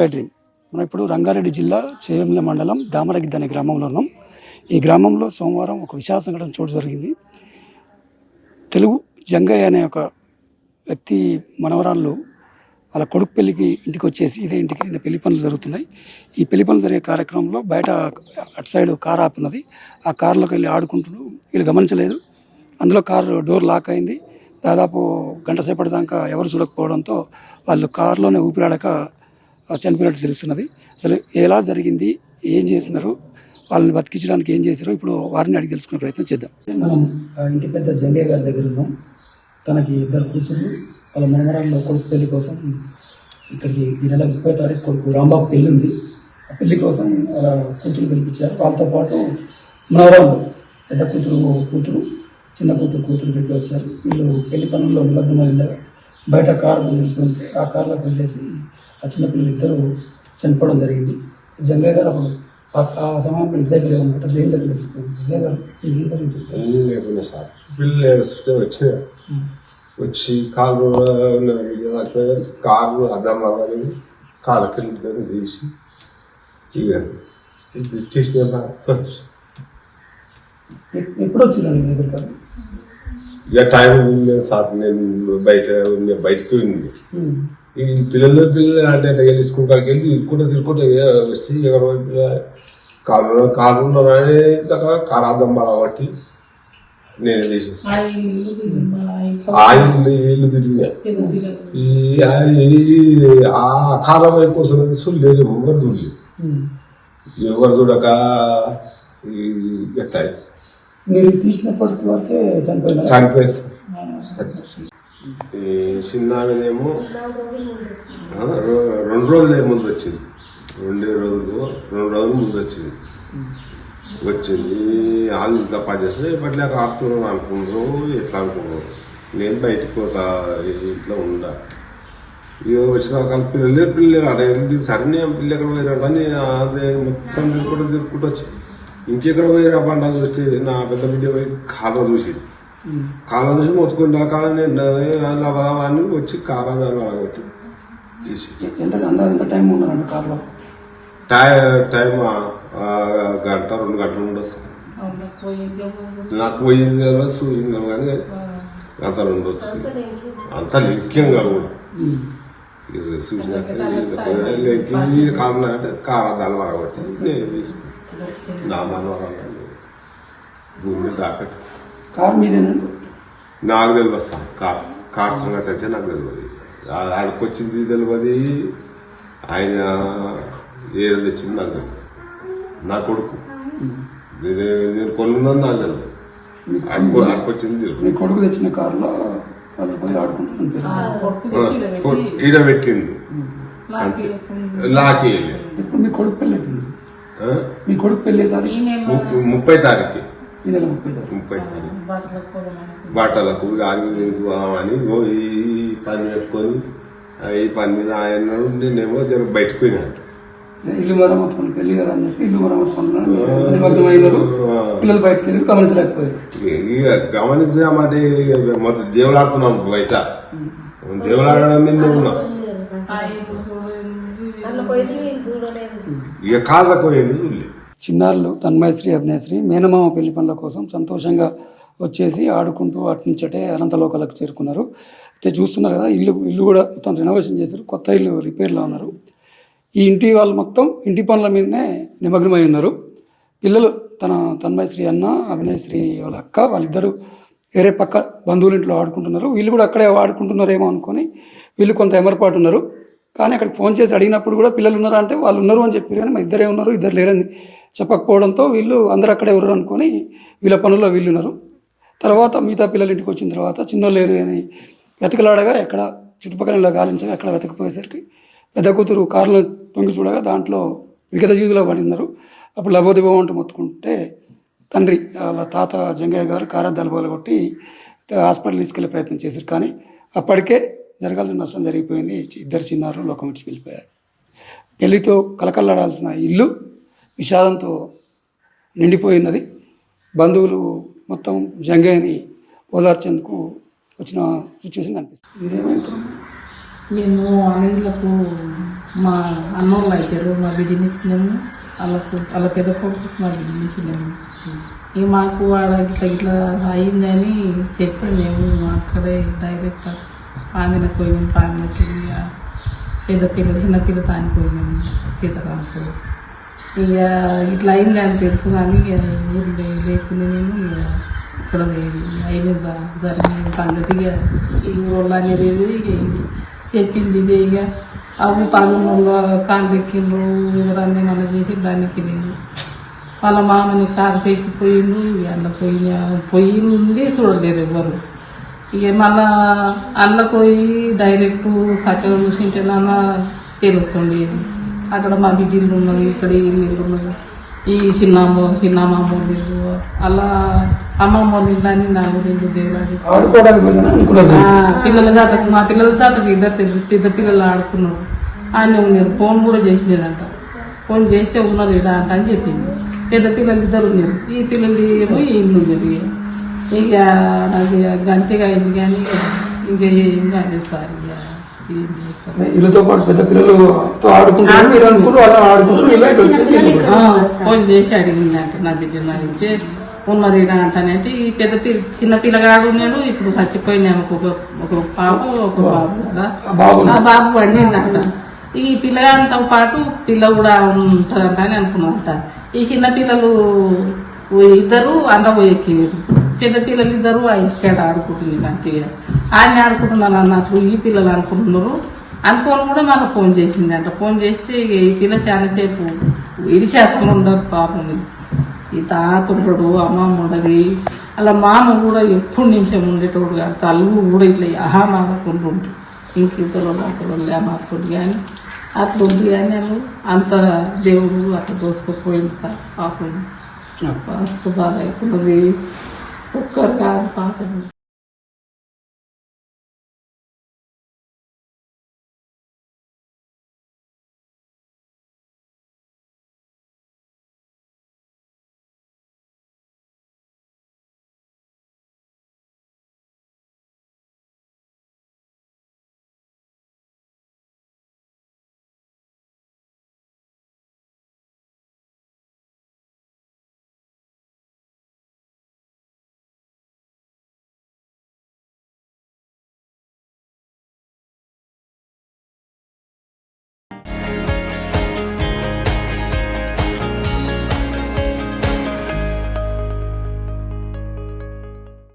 I dream మనం ఇప్పుడు రంగారెడ్డి జిల్లా చేవెంల మండలం దామరగిద్ద అనే గ్రామంలో ఉన్నాం. ఈ గ్రామంలో సోమవారం ఒక విశాల సంఘటన చోటు జరిగింది. తెలుగు జంగయ్య అనే ఒక వ్యక్తి మనవరాళ్ళు వాళ్ళ కొడుకు పెళ్ళికి ఇంటికి వచ్చేసి ఇదే ఇంటికి నిన్న పెళ్ళి పనులు జరుగుతున్నాయి. ఈ పెళ్ళి పనులు జరిగే కార్యక్రమంలో బయట అటు సైడ్ కార్ ఆపినది ఆ కారులోకి వెళ్ళి ఆడుకుంటున్నాడు. వీళ్ళు గమనించలేదు. అందులో కారు డోర్ లాక్ అయింది. దాదాపు గంట సేపటి దాకా ఎవరు చూడకపోవడంతో వాళ్ళు కారులోనే ఊపిరాడక చనిపోయినట్టు తెలుస్తున్నది. అసలు ఎలా జరిగింది? ఏం చేస్తున్నారు? వాళ్ళని బతికించడానికి ఏం చేశారో? ఇప్పుడు వారిని అడిగి తెలుసుకునే ప్రయత్నం చేద్దాం. మనం ఇంటి పెద్ద జంగయ్య గారి దగ్గర ఉన్నాం. తనకి ఇద్దరు కూతురు వాళ్ళ మనమరాల్లో కొడుకు పెళ్ళి కోసం ఇక్కడికి ఈ నెల ముప్పై తారీఖు కొడుకు రాంబాబు పెళ్ళి ఉంది ఆ పెళ్ళి కోసం వాళ్ళ కూతురు పిలిపించారు. వాళ్ళతో పాటు మనవరాలు పెద్ద కూతురు కూతురు చిన్న కూతురు కూతురు ఇక్కడికి వచ్చారు. వీళ్ళు పెళ్ళి పనుల్లో నిమగ్నమై ఉండగా బయట కారు నిలిపితే ఆ కార్లోకి వెళ్ళేసి ఆ చిన్న పిల్లలు ఇద్దరు చనిపోవడం జరిగింది. జంగయ్య గారు అప్పుడు ఆ- సమయంలో ఇంటి దగ్గర ఉన్నట్టు అసలు ఏం జరిగింది తెలుసుకోండి. జంగయ్య గారు ఏం జరిగింది లేకుండా సార్ పిల్లలు ఏడుస్తుంటే వచ్చి వచ్చి కారు కారు అద్దం అవ్వలేదు కాళ్ళ కింద తీసి ఇక ఇది ఎప్- ఎప్పుడు వచ్చిందండి మీ దగ్గర ఇక టైం ఉంది సార్ నేను బయట బయటకు ఉంది ఈ పిల్లలు పిల్లలు అంటే దగ్గర స్కూల్ కాడికి వెళ్ళి కూడా తిరుగుకుంటే వచ్చి ఎవరో కారు కారు అద్దం కాబట్టి నేను చేసేసి ఆ ఇల్లు తిరిగినా ఈ ఆ- ఈ- ఆ కాలం కోసం చూడలేదు ఎవరు చూడలేదు. ఎవరు చూడక ఈ ఎట్టాయి మీరు తీసినప్పటికి వరకే చనిపోయిన చనిపోయింది ఈ చిన్నామేమో రెండు రోజులే ముందు వచ్చింది రెండే రోజులు రెండు రోజులు ముందు వచ్చింది వచ్చింది వాళ్ళు ఇంట్లో పనిచేస్తే ఇప్పటిలాగా ఆపుతున్నాం అనుకున్నారు ఎట్లా అనుకున్నారు నేను బయటికి పోతా ఇంట్లో ఉండా. ఇక వచ్చిన వాళ్ళ పిల్లలే పిల్లలు అక్కడ వెళ్ళి సరే పిల్లలు ఎక్కడ పోయినాడు అని అదే మొత్తం తిరుగుకుంటూ తిరుగుకుంటూ వచ్చి. ఇంకెక్కడ పోయినా బండ చూస్తే నా పెద్ద బిడ్డ పోయి ఖాతా చూసి కాలం చూసి మొత్తుకుంటా కాలం నేను అని వచ్చి దాని కొట్టి తీసి ఎంత ఎంత టైం ఉన్నారండి కార్లో? టైం టైం ఆ, ఆ, గంట రెండు గంటలు ఉండొచ్చు. నాకు పోయింది కదా చూసింది కానీ అంత ఉండొచ్చు. అంత లిఖ్యంగా కూడా. ఇది చూసినాక కారణం అంటే కారాదాలు వరగొట్టి నేను తీసుకున్నాను నా మనవరాలు భూమి దాకట్టు కార్ మీదేనండి నాకు తెలియదు సార్. కార్ కార్ సంగతి అయితే నాకు తెలియదు ఆడికొచ్చింది తెలియదు ఆయన ఏదో తెచ్చింది నాకు తెలియదు నా కొడుకు. నేను నేను కొనున్నాను నాకు తెలియదు ఆడుకో ఆడుకొచ్చింది తెలియదు మీ కొడుకు తెచ్చిన కారులో వాళ్ళు పోయి ఆడుకుంటున్నారు ఈడ పెట్టిండు. అంతే. లాకి ఇప్పుడు మీ కొడుకు పెళ్ళి మీ కొడుకు పెళ్ళి తారీఖు? ముప్పై తారీఖు. ఈ నెల ముప్పై తారీఖు ముప్పై తారీఖు బట్టలకు గాలి అని ఈ పని పెట్టుకొని ఆ ఈ పని మీద ఆయన నేనేమో జర బయటకు పోయినాను ఇల్లు మరమ్మతు పనులు పెళ్ళి కదా అని చెప్పి ఇల్లు మరమ్మతు పనులు నిమగ్నమైనారు పిల్లలు బయటకు వెళ్ళి గమనించలేకపోయారు. ఇక గమనించామంటే మొత్తం దేవులాడుతున్నాం బయట. దేవులాడడం మీద ఉన్నాం. ఇక కాళ్ళకు పోయింది చూడలేదు. చిన్నారులు తన్మయశ్రీ అభినయశ్రీ మేనమామ పెళ్ళి పనుల కోసం సంతోషంగా వచ్చేసి ఆడుకుంటూ అట్నుంచటే అనంతలోకాలకు చేరుకున్నారు. అయితే చూస్తున్నారు కదా ఇల్లు ఇల్లు కూడా మొత్తం రెనోవేషన్ చేశారు కొత్త ఇల్లు రిపేర్లో ఉన్నారు. ఈ ఇంటి వాళ్ళు మొత్తం ఇంటి పనుల మీదనే నిమగ్నమై ఉన్నారు. పిల్లలు తన తన్మయశ్రీ అన్న అభినయశ్రీ వాళ్ళ అక్క వాళ్ళిద్దరూ వేరే పక్క బంధువుల ఇంట్లో ఆడుకుంటున్నారు. వీళ్ళు కూడా అక్కడే ఆడుకుంటున్నారేమో అనుకొని వీళ్ళు కొంత ఎమరపాటు ఉన్నారు కానీ అక్కడికి ఫోన్ చేసి అడిగినప్పుడు కూడా పిల్లలు ఉన్నారా అంటే వాళ్ళు ఉన్నారు అని చెప్పారు కానీ మా ఇద్దరే ఉన్నారు ఇద్దరు లేరని చెప్పకపోవడంతో వీళ్ళు అందరూ అక్కడే ఉన్నారు అనుకొని వీళ్ళ పనుల్లో వీళ్ళు ఉన్నారు. తర్వాత మిగతా పిల్లల ఇంటికి వచ్చిన తర్వాత చిన్న లేరు అని వెతకలాడగా ఎక్కడ చుట్టుపక్కల గాలించగా ఎక్కడ వెతకపోయేసరికి పెద్ద కూతురు కారులో తొంగి చూడగా దాంట్లో విగత జీవిలో పడి ఉన్నారు. అప్పుడు లబోదిబో అంటూ మొత్తుకుంటే తండ్రి వాళ్ళ తాత జంగయ్య గారు కారద్దాలు కొట్టి హాస్పిటల్ తీసుకెళ్ళే ప్రయత్నం చేశారు. కానీ అప్పటికే జరగాల్సిన నష్టం జరిగిపోయింది. ఇద్దరు చిన్నారులు లోకం విడిచి వెళ్ళిపోయారు. పెళ్ళితో కలకల్లాడాల్సిన ఇల్లు విషాదంతో నిండిపోయినది. బంధువులు మొత్తం జంగయ్యని ఓదార్చేందుకు వచ్చిన సిచ్యువేషన్ కనిపిస్తుంది. మేము అన్నిళ్ళకు మా అన్నోళ్ళు అవుతారు మా బిడ్డని ఇచ్చినాము వాళ్ళకు వాళ్ళ పెద్ద కొడుకు మా బిడ్డని ఇచ్చినాము ఇక మాకు వాడ ఇట్లా అయిందని చెప్తే మేము అక్కడే డైరెక్ట్ పామిన పోయినాం పామినకి ఇక పెద్ద పిల్ల చిన్న పిల్ల తానిపోయినాము సీతారాంకు ఇక ఇట్లా అయిందని తెలుసు కానీ ఇక ఊరు లేకుండా నేను ఇక ఇక్కడ అయిన జరిగిన సంగతి ఈ ఊళ్ళో అనేది ఇక చెప్పింది ఇదే ఇక అవి పనులలో కాళ్ళు ఎక్కిండ్రు ఎవరన్నీ మన చేసి దానికి నేను వాళ్ళ మామని కారు పెట్టిపోయిండు పోయిండు అన్న పోయిన పోయింది చూడలేరు ఎవరు ఇక మళ్ళా అన్న పోయి డైరెక్ట్ చక్కగా చూసింటేనన్నా తెలుస్తుంది. అక్కడ మా బిడ్డలు ఉన్నది ఇక్కడ ఈ ఇల్లు ఉన్నది ఈ చిన్నమ్మ చిన్నమ్మ లేదు. అలా అమ్మమ్మ అని నాకు తెలుసు దేవుడు పిల్లల జాతకు మా పిల్లల జాతకు ఇద్దరు పెద్ద పెద్ద పిల్లలు ఆడుకున్నారు. ఆయన ఉన్నారు ఫోన్ కూడా చేసినారంట ఫోన్ చేస్తే ఉన్నారు ఇలా అంట అని చెప్పింది. పెద్ద పిల్లలు ఇద్దరు ఉన్నారు. ఈ పిల్లలు ఏమో ఈ ఇల్లు ఉన్నారు ఇక. నాకు ఇక గంటగా అయింది కానీ ఇంకా ఏం కాలేదు సార్ పాటు పెద్ద పిల్లలతో ఆడుకుంటారు మీరు అనుకుంటారు అలా ఆడుకుంటారు ఇలా ఫోన్ చేసి అడిగింది అంటే నా బిడ్డ నా ఇచ్చే ఉన్నారు ఈడ అంటానంటే ఈ పెద్ద పిల్ల చిన్న పిల్లగాడు నేను ఇప్పుడు చచ్చిపోయినాను ఒక ఒక పాప ఒక బాబు కదా ఆ బాబు ఆ బాబు వండిందంట ఈ పిల్లగాడితో పాటు పిల్ల కూడా ఉంటుందంట అని అనుకున్నాంట ఈ చిన్న పిల్లలు ఇద్దరు అండ పోయెక్కినారు పెద్ద పిల్లలు ఇద్దరు ఆ ఇంటికాడ ఆడుకుంటున్నారు అంటే ఆయన ఆడుకుంటున్నారు అన్నట్లు ఈ పిల్లలు అనుకుంటున్నారు. అనుకోని కూడా మళ్ళీ ఫోన్ చేసింది అంట ఫోన్ చేస్తే ఈ పిల్ల చాలాసేపు ఇడిచేస్తాను ఉండదు పాపం. ఈ తాత ఉండడు అమ్మమ్మ ఉండదు అలా మామ కూడా ఎప్పుడు నిమిషం ఉండేటోడు కాదు. తల్లు కూడా ఇట్లా ఆహా మాకుంటూ ఉంటుంది. ఇంక ఇద్దరు అతను లేమాడుతుంది కానీ అట్లా ఉంది కానీ వాళ్ళు అంత దేవుడు అట్లా దోసుకుపోయింది సార్. పాపం. మస్తు బాధ అవుతున్నది ఒక్కరు కాదు పాపం